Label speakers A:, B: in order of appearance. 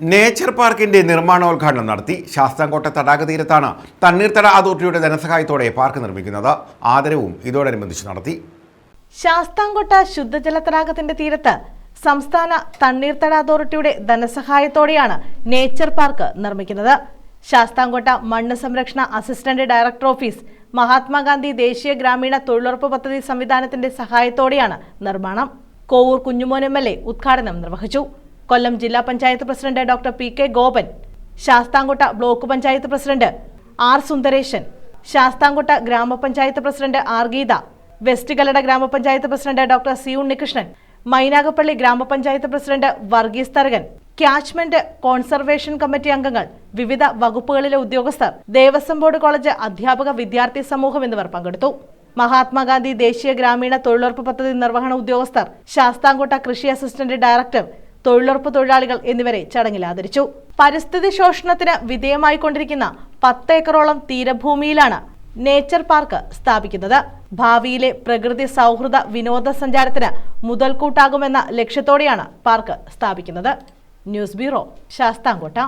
A: Nature പാർക്കിന്റെ നിർമ്മാണോദ്ഘാടനം നടത്തി ശാസ്താംകോട്ട തടാക തീരത്താണ് തണ്ണീർത്തട അതോറിറ്റിയുടെ ധനസഹായത്തോടെ പാർക്ക് നിർമ്മിക്കുന്നത്. ആദരവും ഇതോടനുബന്ധിച്ച് നടത്തി.
B: ശാസ്താംകോട്ട ശുദ്ധജല തടാകത്തിന്റെ തീരത്ത് സംസ്ഥാന തണ്ണീർത്തട അതോറിറ്റിയുടെ ധനസഹായത്തോടെയാണ് നേച്ചർ പാർക്ക് നിർമ്മിക്കുന്നത്. ശാസ്താംകോട്ട മണ്ണ് സംരക്ഷണ അസിസ്റ്റന്റ് ഡയറക്ടർ ഓഫീസ് മഹാത്മാഗാന്ധി ദേശീയ ഗ്രാമീണ തൊഴിലുറപ്പ് പദ്ധതി സംവിധാനത്തിന്റെ സഹായത്തോടെയാണ് നിർമ്മാണം. കോവൂർ കുഞ്ഞുമോൻ എം ഉദ്ഘാടനം നിർവഹിച്ചു. കൊല്ലം ജില്ലാ panchayat president doctor P K Gopan Sasthamkotta block panchayat president R Sundaresan Sasthamkotta ഗ്രാമപഞ്ചായത്ത് president R Geetha west Kallada ഗ്രാമപഞ്ചായത്ത് president doctor C Unnikrishnan Mynagappally ഗ്രാമപഞ്ചായത്ത് president Varghese Tharakan catchment conservation committee അംഗങ്ങൾ വിവിധ വകുപ്പുകളിലെ ഉദ്യോഗസ്ഥർ ദേവസ്വം ബോർഡ് കോളേജ് അധ്യാപക വിദ്യാർത്ഥി സമൂഹം എന്നിവർ പങ്കെടുത്തു. മഹാത്മാഗാന്ധി ദേശീയ ഗ്രാമീണ തൊഴിലുറപ്പ് പദ്ധതി നിർവഹണ ഉദ്യോഗസ്ഥർ ശാസ്താംകോട്ട കൃഷി അസിസ്റ്റന്റ് ഡയറക്ടർ തൊഴിലുറപ്പ് തൊഴിലാളികൾ എന്നിവരെ ചടങ്ങിൽ ആദരിച്ചു. പരിസ്ഥിതി ശോഷണത്തിന് വിധേയമായിക്കൊണ്ടിരിക്കുന്ന പത്തേക്കറോളം തീരഭൂമിയിലാണ് നേച്ചർ പാർക്ക് സ്ഥാപിക്കുന്നത്. ഭാവിയിലെ പ്രകൃതി സൗഹൃദ വിനോദസഞ്ചാരത്തിന് മുതൽക്കൂട്ടാകുമെന്ന ലക്ഷ്യത്തോടെയാണ് പാർക്ക് സ്ഥാപിക്കുന്നത്. News bureau Sasthamkotta.